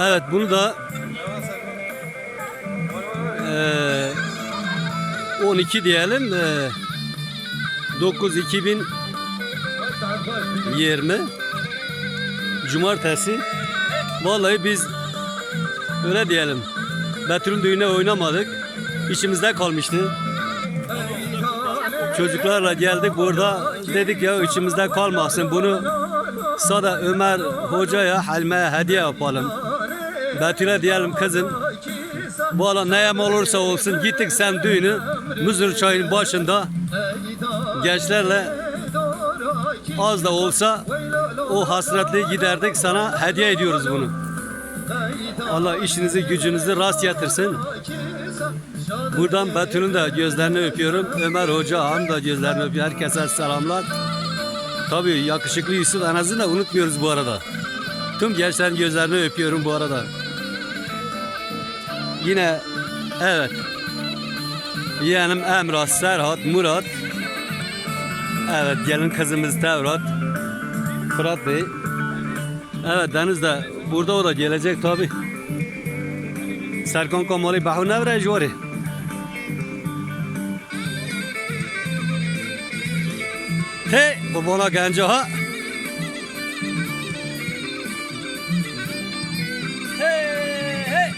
Evet bunu da eee 12 diyelim eee 9 2020 Cumartesi. Vallahi biz öyle diyelim Betül'ün düğüne oynamadık İçimizde kalmıştı Çocuklarla geldik burada. Dedik ya içimizde kalmasın. Bunu Sada Ömer Hoca'ya Halme'ye hediye yapalım. Betül'e diyelim kızım Valla neyem olursa olsun gittik sen düğünü Muzur çayının başında. Gençlerle az da olsa o hasretliği giderdik. Sana hediye ediyoruz bunu. Allah işinizi gücünüzü rast yatırsın. Buradan Betül'ün de gözlerini öpüyorum. Ömer Hoca Han da gözlerini öpüyor. Herkese selamlar. Tabii yakışıklı Yusuf Enaz'ı da unutmuyoruz bu arada. Tüm gençlerin gözlerini öpüyorum bu arada. Yine evet. Yeğenim Emrah, Serhat, Murat. Evet gelin kızımız Tevrat. Fırat Bey. Evet Deniz de burada o da gelecek tabi. Serkan Kamali Bahu Nevre Jori. Hey babana gence ha. Hey hey.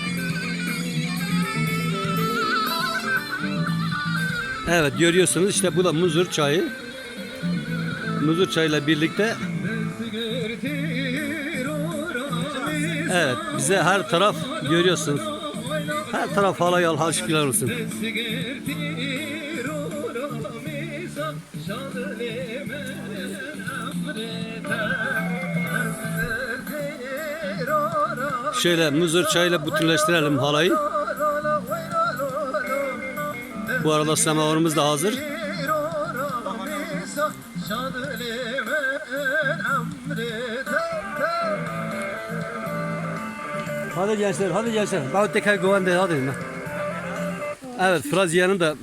Evet görüyorsunuz işte bu da muzur çayı. Muzur çayıyla birlikte Evet bize her taraf görüyorsunuz. Her taraf halay al şükürler olsun. Şöyle muzur çayıyla bütünleştirelim halayı. Bu arada semavarımız da hazır. Hadi gençler, hadi gençler. Daha tekrar güvende, hadi. Evet, Fraz Yiğen'in de